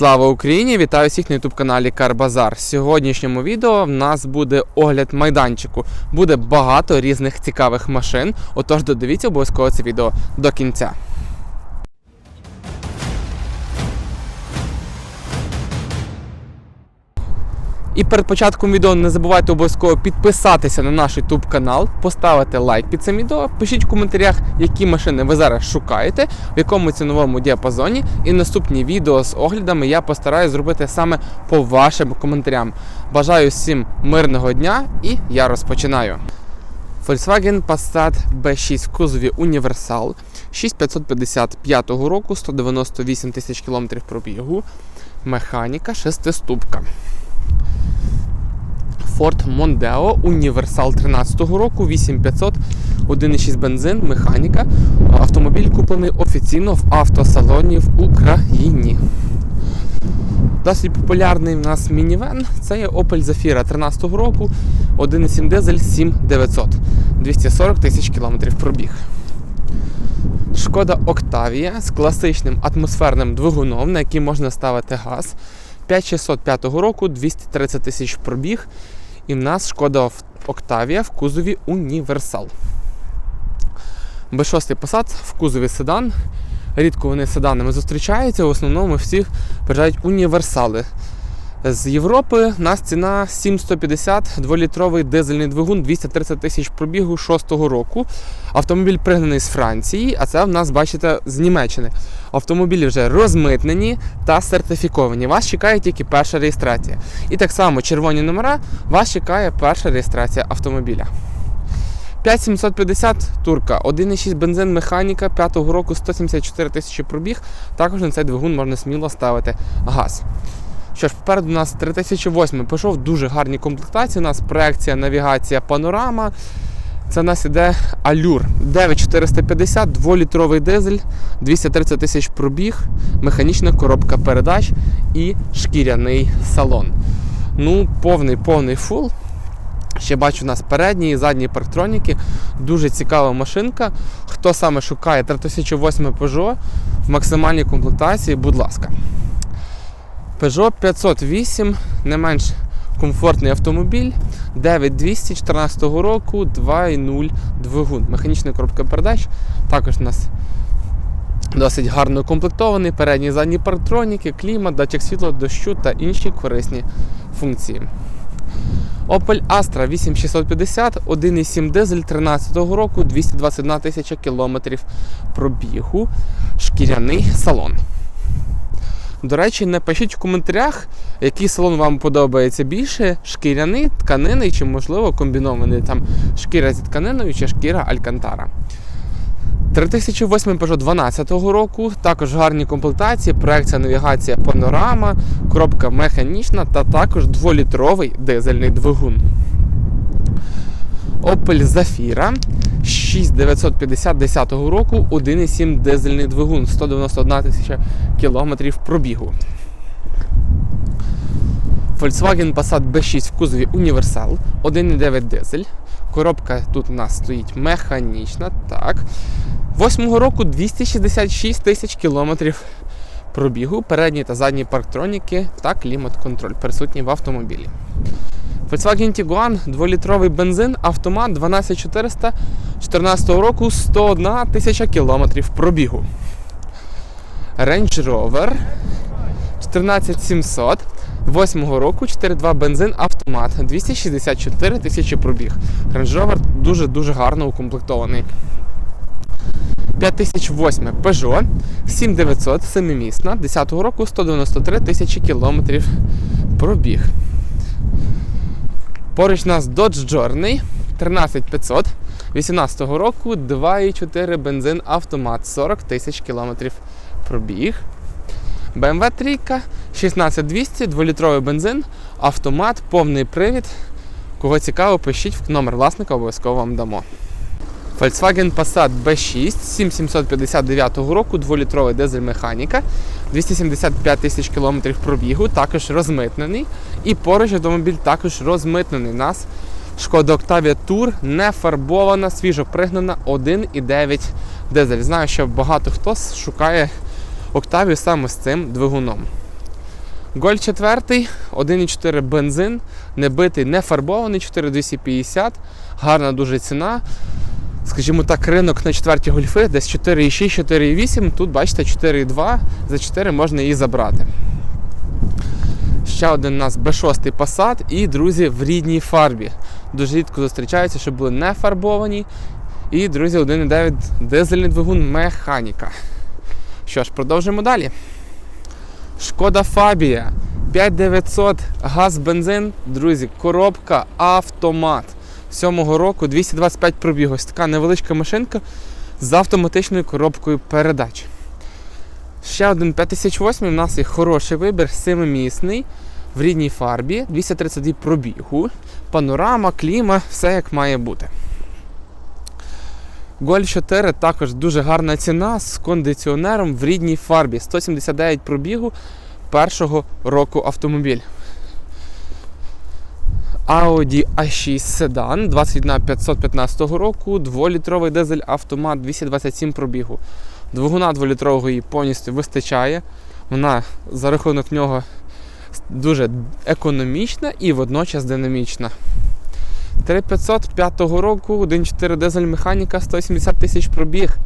Слава Україні! Вітаю всіх на youtube каналі Карбазар. В сьогоднішньому відео в нас буде огляд майданчику. Буде багато різних цікавих машин. Отож, додивіться обов'язково це відео до кінця. І перед початком відео не забувайте обов'язково підписатися на наш YouTube канал, поставити лайк під цим відео, пишіть в коментарях, які машини ви зараз шукаєте, в якому ціновому діапазоні. І наступні відео з оглядами я постараюсь зробити саме по вашим коментарям. Бажаю всім мирного дня і я розпочинаю. Volkswagen Passat B6 в кузові Універсал 6555 року, 198 тисяч кілометрів пробігу, механіка шестиступка. Ford Mondeo Універсал 13-го року, 8500, 1,6 бензин, механіка. Автомобіль куплений офіційно в автосалоні в Україні. Досить популярний в нас мінівен. Це є Opel Zafira 13-го року, 1,7 дизель 7900, 240 тисяч кілометрів пробіг. Шкода Octavia з класичним атмосферним двигуном, на який можна ставити газ. 5605 року, 230 тисяч пробіг. І в нас шкода Octavia в кузові Універсал. Б6 Passat в кузові седан. Рідко вони седанами зустрічаються, в основному всі приїжджають універсали. З Європи у нас ціна 7150, 2-літровий дизельний двигун 230 тисяч пробігу 6-го року. Автомобіль пригнаний з Франції, а це в нас, бачите, з Німеччини. Автомобілі вже розмитнені та сертифіковані. Вас чекає тільки перша реєстрація. І так само червоні номера, вас чекає перша реєстрація автомобіля. 5750 турка, 1,6 бензин механіка 5-го року 174 тисячі пробіг. Також на цей двигун можна сміло ставити газ. Що ж, попереду у нас 3008 пішов дуже гарні комплектації. У нас проекція, навігація, панорама. Це у нас іде Allure 9450, 2-літровий дизель, 230 тисяч пробіг, механічна коробка передач і шкіряний салон. Ну, повний повний фул. Ще бачу у нас передні і задні парктроніки. Дуже цікава машинка. Хто саме шукає 3008 Peugeot в максимальній комплектації, будь ласка. Peugeot 508, не менш комфортний автомобіль. 9214 року, 2.0 двигун. Механічна коробка передач. Також у нас досить гарно укомплектований. Передні і задні парктроніки, клімат, датчик світла, дощу та інші корисні функції. Opel Astra 8650, 1,7 дизель 13 року, 221 тисяча кілометрів пробігу, шкіряний салон. До речі, напишіть в коментарях, який салон вам подобається більше: шкіряний, тканинний чи, можливо, комбінований там шкіра зі тканиною чи шкіра Алькантара. 3008 Peugeot 12 року, також гарні комплектації, проекція навігація панорама, коробка механічна та також 2-літровий дизельний двигун. Opel Zafira 6950 10 року, 1,7 дизельний двигун, 191 тисяча кілометрів пробігу. Volkswagen Passat B6 в кузові Універсал, 1,9 дизель. Коробка тут у нас стоїть механічна. так. 8 року 266 тисяч кілометрів пробігу, передні та задні парктроніки та клімат-контроль присутні в автомобілі. Volkswagen Tiguan 2-літровий бензин, автомат 12400 14 року 101 тисяча кілометрів пробігу. Range Rover 14700 8 року 4.2 бензин автомат 264 тисячі пробіг. Range Rover дуже-дуже гарно укомплектований. 5008 Peugeot 7900 семимісна 10 року 193 тисячі кілометрів пробіг. Поруч у нас Dodge Journey 13500 18 року 2,4 бензин автомат 40 тисяч кілометрів пробіг. BMW 3 16200, 2-літровий бензин, автомат, повний привід. Кого цікаво, пишіть в номер власника, обов'язково вам дамо. Volkswagen Passat B6 7759 року, 2-літровий дизель механіка, 275 тисяч кілометрів пробігу, також розмитнений. І поруч автомобіль також розмитнений. Нас Шкода Octavia Tour не фарбована, свіжо пригнана 1,9 дизель. Знаю, що багато хто шукає Octavia саме з цим двигуном. Голь 4, 1,4 бензин, не битий, не фарбований, 4250, гарна дуже ціна. Скажімо так, ринок на четверті гольфи десь 4,6, 4,8. Тут бачите 4,2, за 4 можна її забрати. Ще один у нас B6 Passat і, друзі, в рідній фарбі. Дуже рідко зустрічаються, щоб були не фарбовані. І, друзі, 1,9 дизельний двигун механіка. Що ж, продовжимо далі. Шкода Фабія 5900 газ бензин, друзі, коробка автомат. 7-го року 225 пробіг. Ось така невеличка машинка з автоматичною коробкою передач. Ще один 5008 у нас є хороший вибір, семимісний, в рідній фарбі, 232 пробігу, панорама, кліма, все як має бути. Golf 4 також дуже гарна ціна з кондиціонером в рідній фарбі. 179 пробігу першого року автомобіль. Audi A6 Sedan 21 515 року, 2-літровий дизель автомат 227 пробігу. Двигуна 2-літрового їй повністю вистачає. Вона за рахунок нього дуже економічна і водночас динамічна. 3505 року, 1.4 дизель механіка, 170 тисяч пробіг.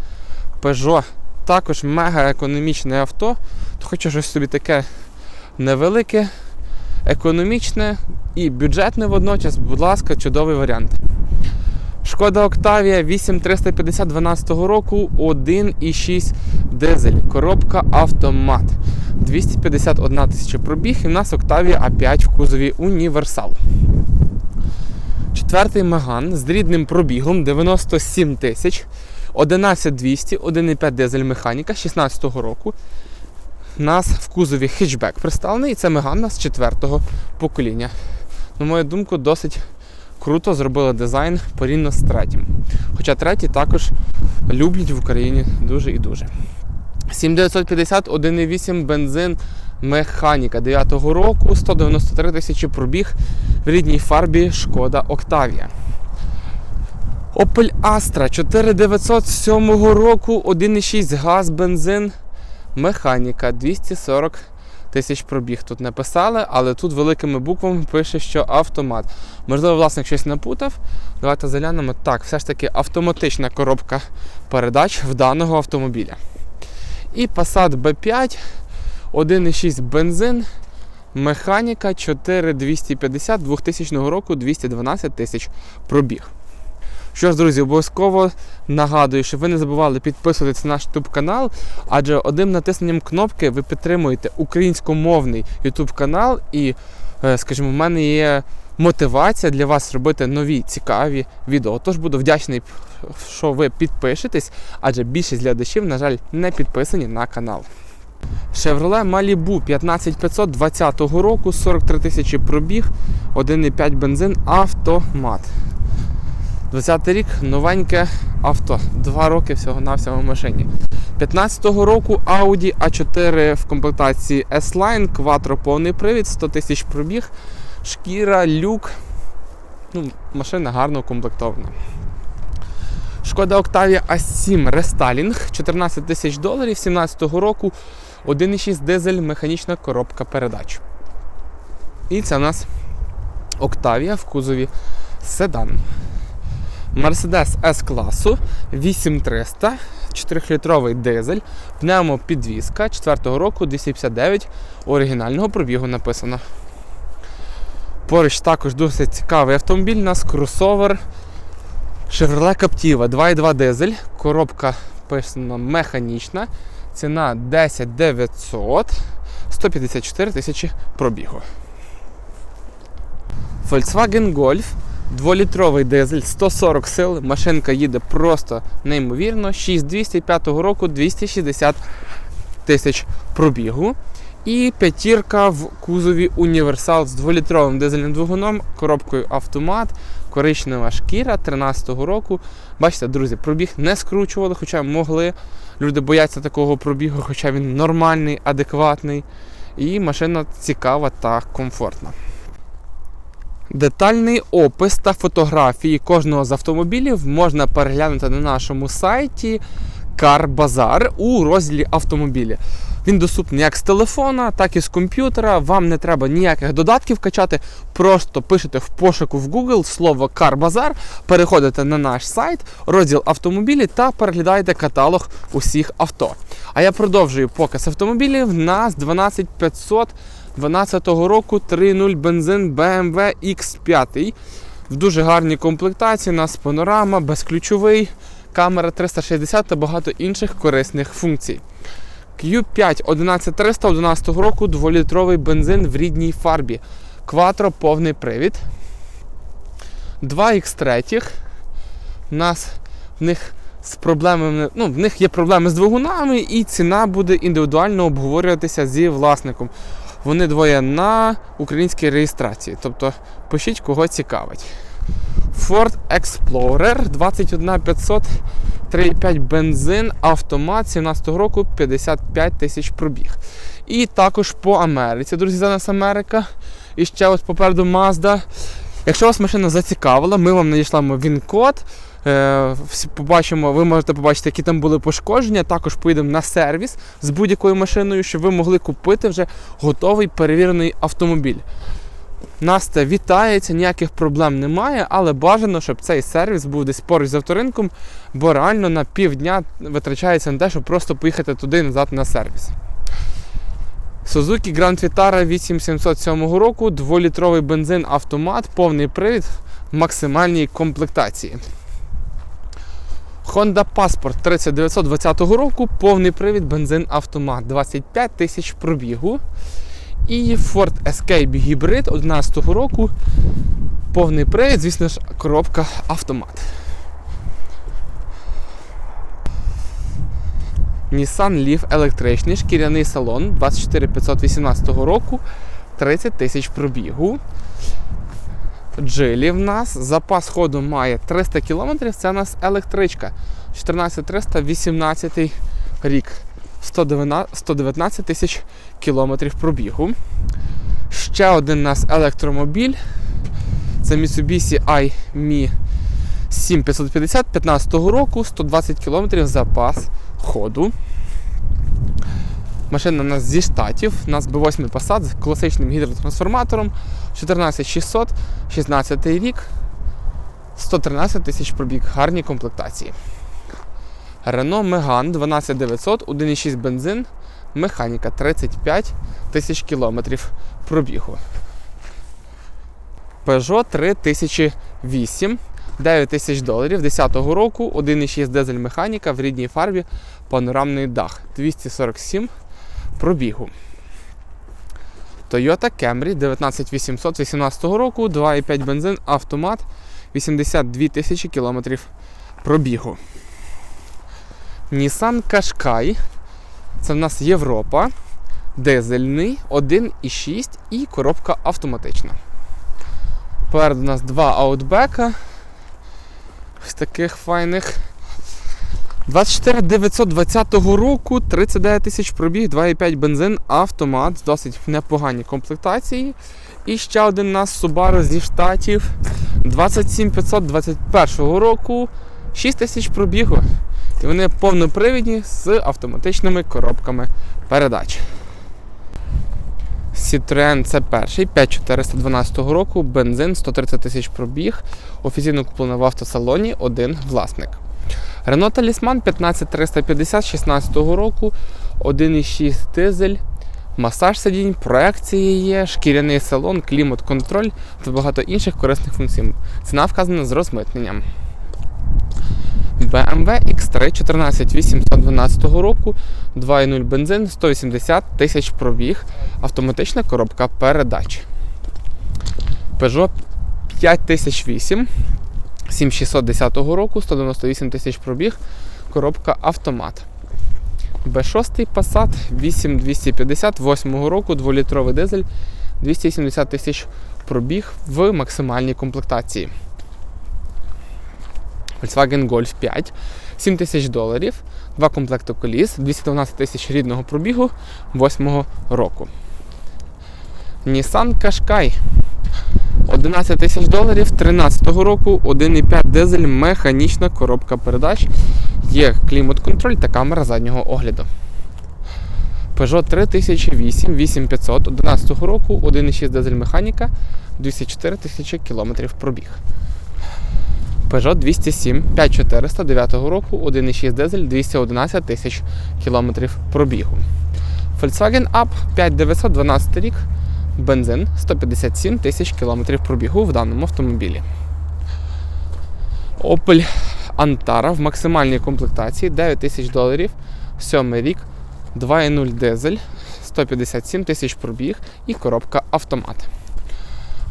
Peugeot. Також мега економічне авто. То хочу щось собі таке невелике, економічне і бюджетне водночас, будь ласка, чудовий варіант. Шкода Октавія 8350 12 року, 1,6 дизель, коробка автомат. 251 тисяча пробіг і в нас Октавія А5 в кузові Універсал. Четвертий Меган з рідним пробігом 97 тисяч, 11200, 1,5 дизель механіка 16 року. Нас в кузові хетчбек представлений, і це Меган у нас четвертого покоління. На мою думку, досить круто зробили дизайн порівняно з третім. Хоча третій також люблять в Україні дуже і дуже. 7950 1,8 бензин механіка 9-го року, 193 тисячі пробіг в рідній фарбі Шкода Октавія. Opel Astra 4907 року, 1,6 газ, бензин, механіка 240 тисяч пробіг. Тут не писали, але тут великими буквами пише, що автомат. Можливо, власник щось напутав. Давайте заглянемо. Так, все ж таки автоматична коробка передач в даного автомобіля. І Passat B5, 1,6 бензин, механіка 4250 2000 року 212 тисяч пробіг. Що ж, друзі, обов'язково нагадую, щоб ви не забували підписуватися на наш YouTube канал, адже одним натисненням кнопки ви підтримуєте українськомовний YouTube канал, і, е, скажімо, в мене є мотивація для вас робити нові цікаві відео. Тож буду вдячний, що ви підпишетесь, адже більшість глядачів, на жаль, не підписані на канал. Chevrolet Malibu 15520 року, 43 тисячі пробіг, 1,5 бензин, автомат. 20 рік новеньке авто. Два роки всього-навсього в машині. 15-го року Audi A4 в комплектації S-Line, Quattro повний привід, 100 тисяч пробіг, шкіра, люк. Ну, Машина гарно укомплектована. Шкода Octavia A7 рестайлінг 14 тисяч доларів 17-го року, 1,6 дизель, механічна коробка передач. І це у нас Octavia в кузові седан. Mercedes S-класу 8300, 4-літровий дизель, пневмопідвізка 4 року 259 оригінального пробігу написано. Поруч також досить цікавий автомобіль, у нас кросовер Chevrolet Captiva 2.2 дизель, коробка писано механічна, ціна 10 900, 154 тисячі пробігу. Volkswagen Golf Дволітровий дизель, 140 сил, машинка їде просто неймовірно. 6205 року 260 тисяч пробігу. І п'ятірка в кузові універсал з 2-літровим дизельним двигуном, коробкою автомат, коричнева шкіра 13-го року. Бачите, друзі, пробіг не скручували, хоча могли. Люди бояться такого пробігу, хоча він нормальний, адекватний. І машина цікава та комфортна. Детальний опис та фотографії кожного з автомобілів можна переглянути на нашому сайті CarBazaar у розділі автомобілі. Він доступний як з телефона, так і з комп'ютера. Вам не треба ніяких додатків качати. Просто пишете в пошуку в Google слово Карбазар, переходите на наш сайт, розділ автомобілі та переглядаєте каталог усіх авто. А я продовжую показ автомобілів. Нас 12500 12 року 3.0 бензин BMW X5. В дуже гарній комплектації. У нас панорама, безключовий, камера 360 та багато інших корисних функцій. Q5 11300 11 року 2-літровий бензин в рідній фарбі. Кватро повний привід. 2 X3. У нас в них з проблемами, ну, в них є проблеми з двигунами, і ціна буде індивідуально обговорюватися зі власником. Вони двоє на українській реєстрації. Тобто пишіть, кого цікавить. Ford Explorer 21500 3,5 бензин, автомат 17 року 55 тисяч пробіг. І також по Америці, друзі, за нас Америка. І ще ось попереду Mazda. Якщо вас машина зацікавила, ми вам надішлемо він-код. Е, побачимо, ви можете побачити, які там були пошкодження. Також поїдемо на сервіс з будь-якою машиною, щоб ви могли купити вже готовий перевірений автомобіль. Нас вітається, ніяких проблем немає, але бажано, щоб цей сервіс був десь поруч з авторинком, бо реально на півдня витрачається на те, щоб просто поїхати туди і назад на сервіс. Suzuki Grand Vitara 8707 року, 2-літровий бензин автомат, повний привід в максимальній комплектації. Honda Passport 3920 року, повний привід, бензин автомат, 25 тисяч пробігу. І Ford Escape Hybrid 11 року, повний привід, звісно ж, коробка автомат. Nissan Leaf електричний, шкіряний салон 24518 року, 30 тисяч пробігу. Джилі в нас. Запас ходу має 300 км, це у нас електричка. 14318 рік. 119 тисяч кілометрів пробігу. Ще один у нас електромобіль. Це Mitsubishi i-Mi 7550 15 року, 120 км запас ходу. Машина у нас зі штатів, у нас B8 Passat з класичним гідротрансформатором, 14600, 16 рік, 113 тисяч пробіг, гарні комплектації. Renault Megane 12900, 1,6 бензин, механіка 35 тисяч кілометрів пробігу. Peugeot 3008, 9 тисяч доларів 10-го року, 1,6 дизель механіка в рідній фарбі, панорамний дах 247 пробігу. Toyota Camry 19800 18 року, 2,5 бензин, автомат, 82 тисячі кілометрів пробігу. Nissan Qashqai. Це в нас Європа. Дизельний, 1,6 і коробка автоматична. Попереду у нас два аутбека. Ось таких файних. 24 920 року, 39 тисяч пробіг, 2,5 бензин, автомат з досить непоганій комплектації. І ще один у нас Subaru зі штатів 27 521 року, 6 тисяч пробігу. І вони повнопривідні з автоматичними коробками передач. Citroen це перший 5412 року, бензин 130 тисяч пробіг, офіційно куплено в автосалоні, один власник. Renault Talisman 15350 16 року, 1,6 дизель, масаж сидінь, проекції є, шкіряний салон, клімат-контроль та багато інших корисних функцій. Ціна вказана з розмитненням. BMW X3 14812 року, 2,0 бензин, 180 тисяч пробіг, автоматична коробка передач. Peugeot 5008 7610 року, 198 тисяч пробіг, коробка автомат. B6 Passat 8250 8 року, 2-літровий дизель, 270 тисяч пробіг в максимальній комплектації. Volkswagen Golf 5, 7 тисяч доларів, два комплекти коліс, 212 тисяч рідного пробігу 8 року. Nissan Qashqai 11 тисяч доларів 13 року, 1,5 дизель, механічна коробка передач, є клімат-контроль та камера заднього огляду. Peugeot 3008, 8500, 11 року, 1,6 дизель механіка, 204 тисячі кілометрів пробіг. Peugeot 207, 5400, 9 року, 1,6 дизель, 211 тисяч кілометрів пробігу. Volkswagen Up 5900, 12 рік, бензин, 157 тисяч кілометрів пробігу в даному автомобілі. Opel Antara в максимальній комплектації 9 тисяч доларів, 7 рік, 2.0 дизель, 157 тисяч пробіг і коробка автомат.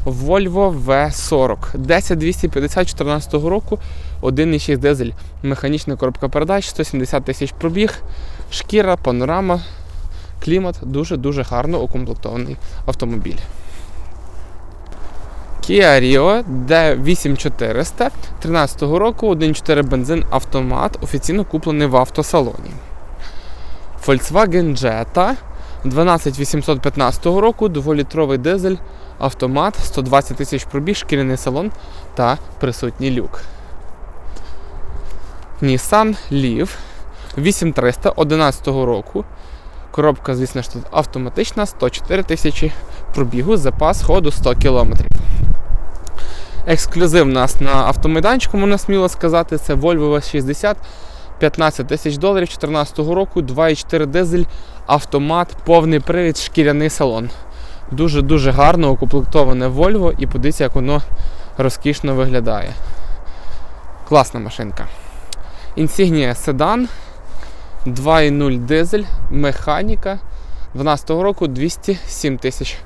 Volvo V40. 10250 14 року, 1,6 дизель, механічна коробка передач, 170 тисяч пробіг, шкіра, панорама, клімат, дуже-дуже гарно укомплектований автомобіль. Kia Rio D8400 13 року, 1.4 бензин автомат, офіційно куплений в автосалоні. Volkswagen Jetta 12815 року, 2-літровий дизель, автомат, 120 тисяч пробіг, шкіряний салон та присутній люк. Nissan Leaf 8300 11 року. Коробка, звісно ж, автоматична, 104 тисячі пробігу, запас ходу 100 км. Ексклюзив у нас на автомайданчику, можна сміло сказати, це Volvo V60 15 тисяч доларів 2014 року, 2,4 дизель, автомат, повний привід, шкіряний салон. Дуже-дуже гарно укомплектоване Volvo і подивіться, як воно розкішно виглядає. Класна машинка. Insignia седан, 2,0 дизель, механіка. 12 року 207 тисяч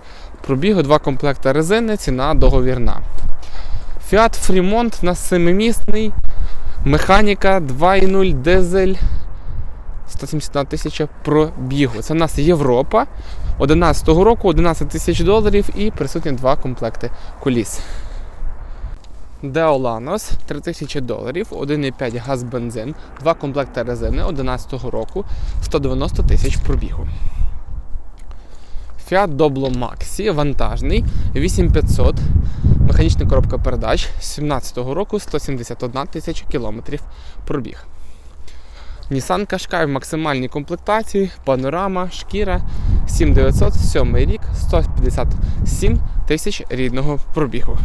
пробігу, два комплекти резини, ціна договірна. Fiat Fremont у нас семимісний, механіка 2,0 дизель, 171 тисяча пробігу. Це в нас Європа. 11 року 11 тисяч доларів і присутні два комплекти коліс. Деоланос 3000 доларів, 1,5 газ бензин, два комплекти резини 11 року, 190 тисяч пробігу. Fiat Doblo Maxi вантажний 8500, механічна коробка передач 17 року 171 тисяча кілометрів пробіг. Nissan Qashqai в максимальній комплектації, панорама, шкіра 7900, 7 рік, 157 тисяч рідного пробігу.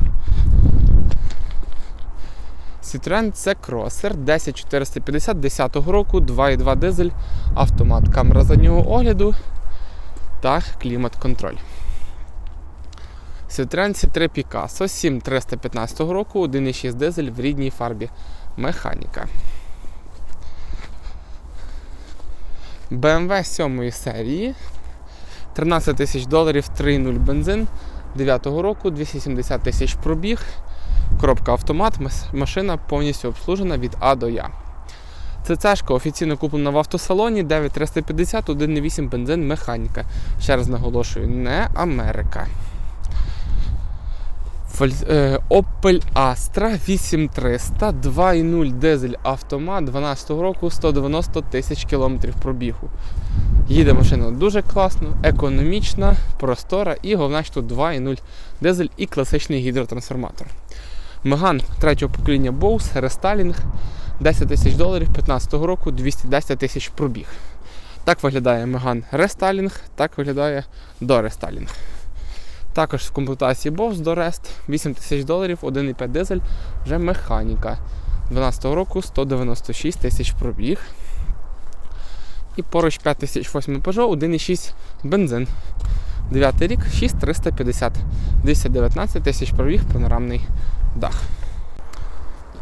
Citroen C Crosser 10450 10 року, 2,2 дизель, автомат, камера заднього огляду та клімат-контроль. Citroen C3 Picasso 7315 року, 1,6 дизель в рідній фарбі механіка. BMW 7 серії 13 тисяч доларів 3,0 бензин 9 року, 270 тисяч пробіг. Коробка автомат, машина повністю обслужена від А до Я. Це офіційно куплена в автосалоні 9350 1,8 бензин механіка. Ще раз наголошую, не Америка. Opel Astra 8300 2,0 дизель автомат 12 року 190 тисяч кілометрів пробігу. Їде машина дуже класно, економічна, простора і головне, що тут 2,0 дизель і класичний гідротрансформатор. Меган третього покоління Bose, рестайлінг 10 тисяч доларів 15 року 210 тисяч пробіг. Так виглядає Меган рестайлінг, так виглядає дорестайлінг. Також в комплектації Bose до Rest 8 тисяч доларів, 1,5 дизель, вже механіка. 12 року 196 тисяч пробіг. І поруч 5008 Peugeot 1,6 бензин. 9 рік 6350, 219 тисяч пробіг, панорамний дах.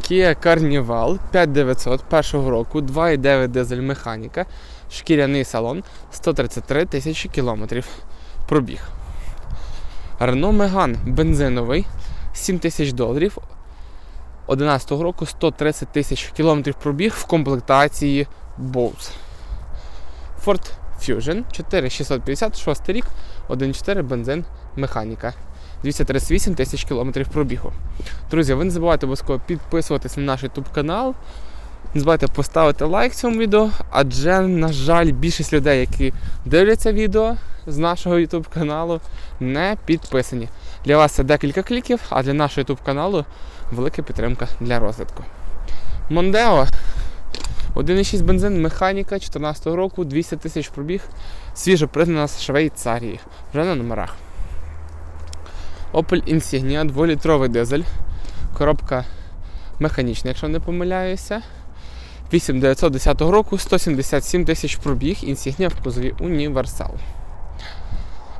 Kia Carnival 5900 першого року, 2,9 дизель механіка, шкіряний салон, 133 тисячі кілометрів пробіг. Renault Megane бензиновий 7 тисяч доларів. 11 року 130 тисяч кілометрів пробіг в комплектації Bose. Ford Fusion 4650, 6 рік, 1,4 бензин механіка. 238 тисяч кілометрів пробігу. Друзі, ви не забувайте обов'язково підписуватись на наш YouTube канал. Не забувайте поставити лайк цьому відео, адже, на жаль, більшість людей, які дивляться відео з нашого YouTube каналу, не підписані. Для вас це декілька кліків, а для нашого YouTube каналу велика підтримка для розвитку. Мондео 1,6 бензин, механіка 2014 року, 200 тисяч пробіг, свіжо пригнана з Швейцарії, вже на номерах. Opel Insignia 2-літровий дизель. Коробка механічна, якщо не помиляюся. 8910 року, 177 тисяч пробіг, Insignia в кузові універсал.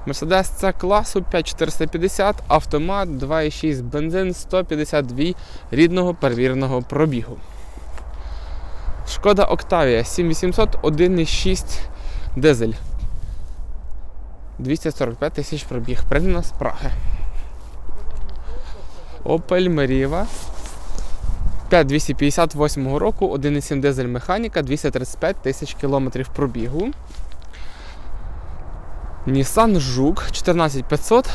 Mercedes C класу 5450, автомат 2,6 бензин 152 рідного перевіреного пробігу. Шкода Octavia 7800 1,6 дизель. 245 тисяч пробіг. Пригнана з Праги. Opel Meriva 5258 року, 1,7 дизель механіка, 235 тисяч кілометрів пробігу. Nissan Жук 14500,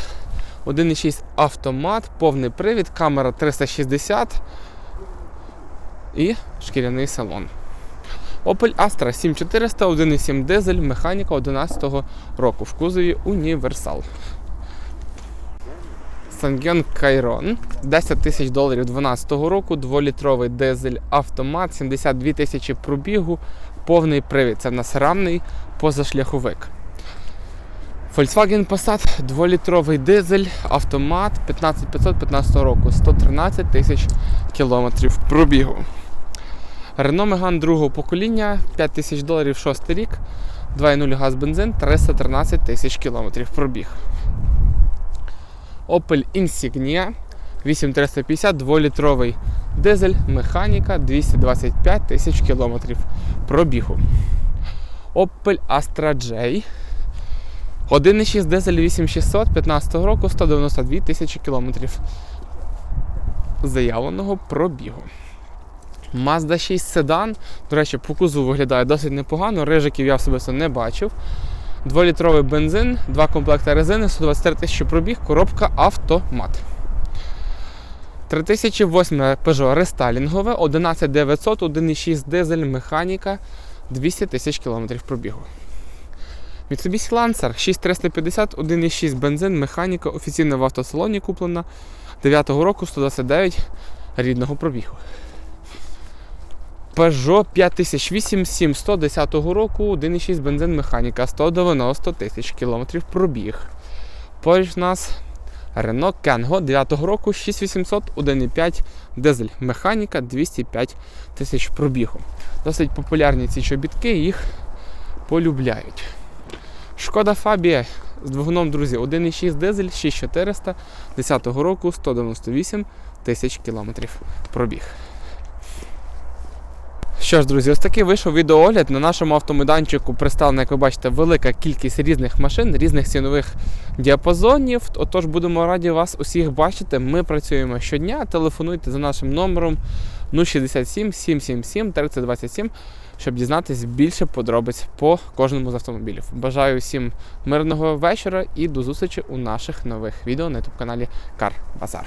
1,6 автомат, повний привід, камера 360 і шкіряний салон. Opel Astra 7400, 1,7 дизель, механіка 11 року в кузові універсал. Sangyon Chiron 10 тисяч доларів 12 року, 2-літровий дизель автомат, 72 тисячі пробігу, повний привід. Це в нас рамний позашляховик. Volkswagen Passat 2-літровий дизель, автомат 15515 року, 113 тисяч кілометрів пробігу. Renault Megane другого покоління, 5 тисяч доларів 6 рік, 2.0 газ бензин, 313 тисяч кілометрів пробіг. Opel Insignia 8350 2-літровий дизель, механіка 225 тисяч кілометрів пробігу. Opel Astra J 1,6 дизель 8600 15 року 192 тисячі кілометрів заявленого пробігу. Mazda 6 седан, до речі, по кузову виглядає досить непогано, рижиків я особисто не бачив. 2-літровий бензин, два комплекти резини, 123 тисячі пробіг, коробка автомат. 3008 Peugeot рестайлінгове, 11900, 1,6 дизель, механіка, 200 тисяч кілометрів пробігу. Mitsubishi Lancer 6350, 1,6 бензин, механіка, офіційно в автосалоні куплена 9 року 129 рідного пробігу. Peugeot 5008 7110 року, 1,6 бензин механіка, 190 тисяч кілометрів пробіг. Поруч нас Renault Kangoo 9 року, 6800, 1,5 дизель механіка, 205 тисяч пробігу. Досить популярні ці чобітки, їх полюбляють. Шкода Фабія з двигуном, друзі, 1,6 дизель, 6400, 10 року, 198 тисяч кілометрів пробіг. Що ж, друзі, ось такий вийшов відеоогляд. На нашому автомайданчику представлена, як ви бачите, велика кількість різних машин, різних цінових діапазонів. Отож, будемо раді вас усіх бачити. Ми працюємо щодня. Телефонуйте за нашим номером 067 777 3027, щоб дізнатись більше подробиць по кожному з автомобілів. Бажаю всім мирного вечора і до зустрічі у наших нових відео на youtube каналі Кар Базар.